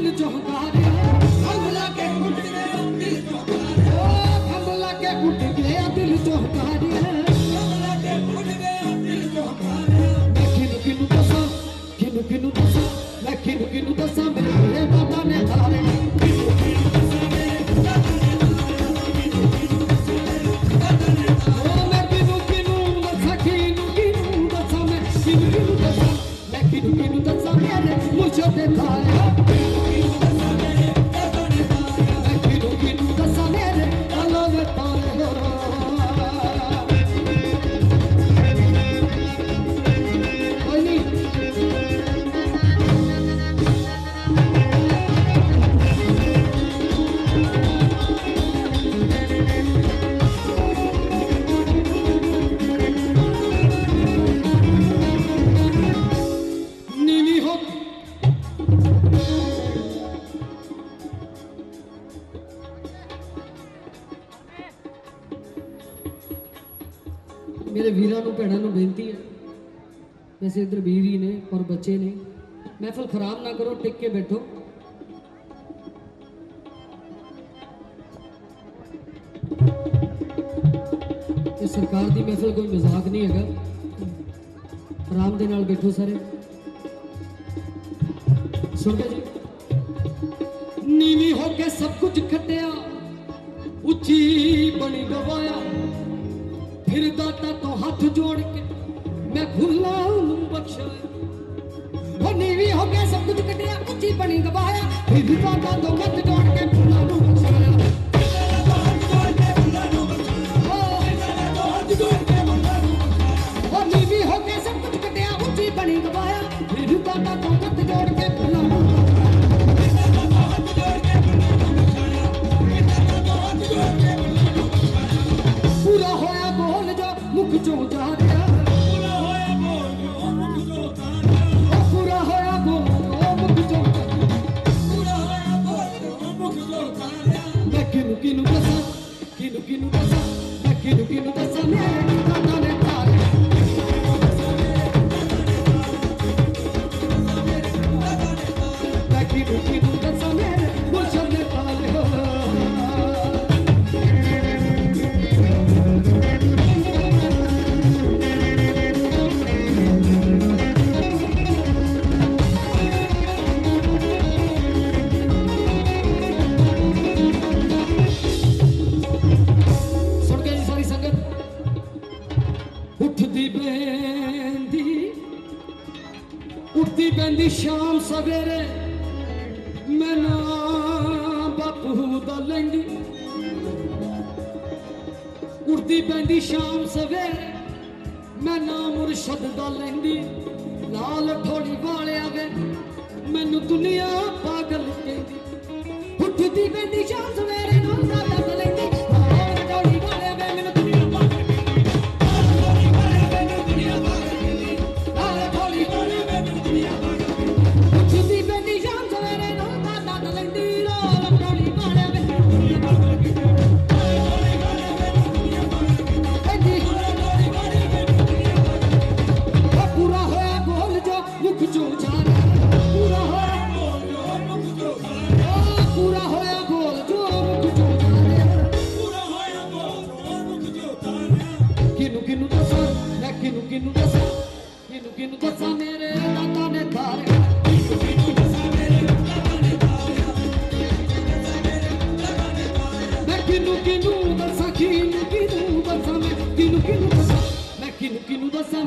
दिल जो हारे हमला के उठ गया दिल जो हारे। हमला के उठ गया दिल जो हारे। हमला के उठ गया दिल जो हारे। मैं किन किन दसा किन किन दसा दसा ਮੇਰੇ ਵੀਰਾਂ ਨੂੰ, ਭੈਣਾਂ ਨੂੰ ਬੇਨਤੀ ਹੈ। ਵੈਸੇ ਇੱਧਰ ਵੀਰ ਹੀ ਨੇ ਪਰ ਬੱਚੇ ਨੇ। ਮਹਿਫਲ ਖਰਾਬ ਨਾ ਕਰੋ, ਟਿਕ ਕੇ ਬੈਠੋ। ਇਹ ਸਰਕਾਰ ਦੀ ਮਹਿਫਲ ਕੋਈ ਮਜ਼ਾਕ ਨਹੀਂ ਹੈਗਾ। ਆਰਾਮ ਦੇ ਨਾਲ ਬੈਠੋ ਸਾਰੇ। ਸੁਣਦੇ ਜੀ। ਨੀਵੀਂ ਹੋ ਕੇ ਸਭ ਕੁਝ ਖੱਟਿਆ। ਉੱਚੀ ਬਣੀ ਗਵਾਇਆ। ਫਿਰ ਦਾਤਾ ਤੋਂ ਹੱਥ ਜੋੜ ਕੇ ਮੈਂ ਖੁੱਲਾ ਨੂੰ ਬਖਸ਼ਾਇਆ। ਉਹ ਨੀਵੀਂ ਹੋ ਗਿਆ ਸਭ ਕੁਝ ਕੱਟਿਆ ਉੱਚੀ ਬਣੀ ਗਵਾਇਆ। ਫਿਰ ਦਾਤਾ ਤੋਂ ਹੱਥ ਜੋੜ ਕੇ ਖੁੱਲਾ ਨੂੰ ਬਖਸ਼ਾਇਆ। ਰਿਹਾ ਮੈਂ ਕਿਨੂੰ ਕਿਨੂੰ ਦੱਸਾਂ ਕਿਨੂੰ ਕਿਨੂੰ ਦੱਸਾਂ ਮੈਂ ਕਿਨੂੰ ਕਿਨੂੰ ਦੱਸਾਂ ਮੇਰੇ ਉੱਠਦੀ ਬੈਂਦੀ ਉੱਠਦੀ ਬੈਂਦੀ ਸ਼ਾਮ ਸਵੇਰੇ। ਮੈਂ ਨਾ ਬਾਪੂ ਦਾ ਲੈਂਦੀ। ਉੱਠਦੀ ਬੈਂਦੀ ਸ਼ਾਮ ਸਵੇਰੇ, ਮੈਂ ਨਾ ਮੁਰਸ਼ਦ ਦਾ ਲੈਂਦੀ। ਲਾਲ ਠੋੜੀ ਵਾਲਿਆ ਵੇ, ਮੈਨੂੰ ਦੁਨੀਆ ਪਾਗਲ ਕਹਿੰਦੀ। ਉੱਠਦੀ ਬੈਂਦੀ ਕਿਨੂੰ ਕਿਨੂੰ ਦੱਸਾਂ ਮੈਂ ਕਿਨੂੰ ਕਿਨੂੰ ਦੱਸਾਂ ਕਿਨੂੰ ਕਿਨੂੰ ਦੱਸਾਂ ਮੇਰੇ ਦਾਤਾ ਨੇ ਧਾਰਿਆ ਕਿਨੂੰ ਕਿਨੂੰ ਦੱਸਾਂ ਮੇਰੇ ਦਾਤਾ ਨੇ ਧਾਰਿਆ ਮੈਂ ਕਿਨੂੰ ਕਿਨੂੰ ਦੱਸਾਂ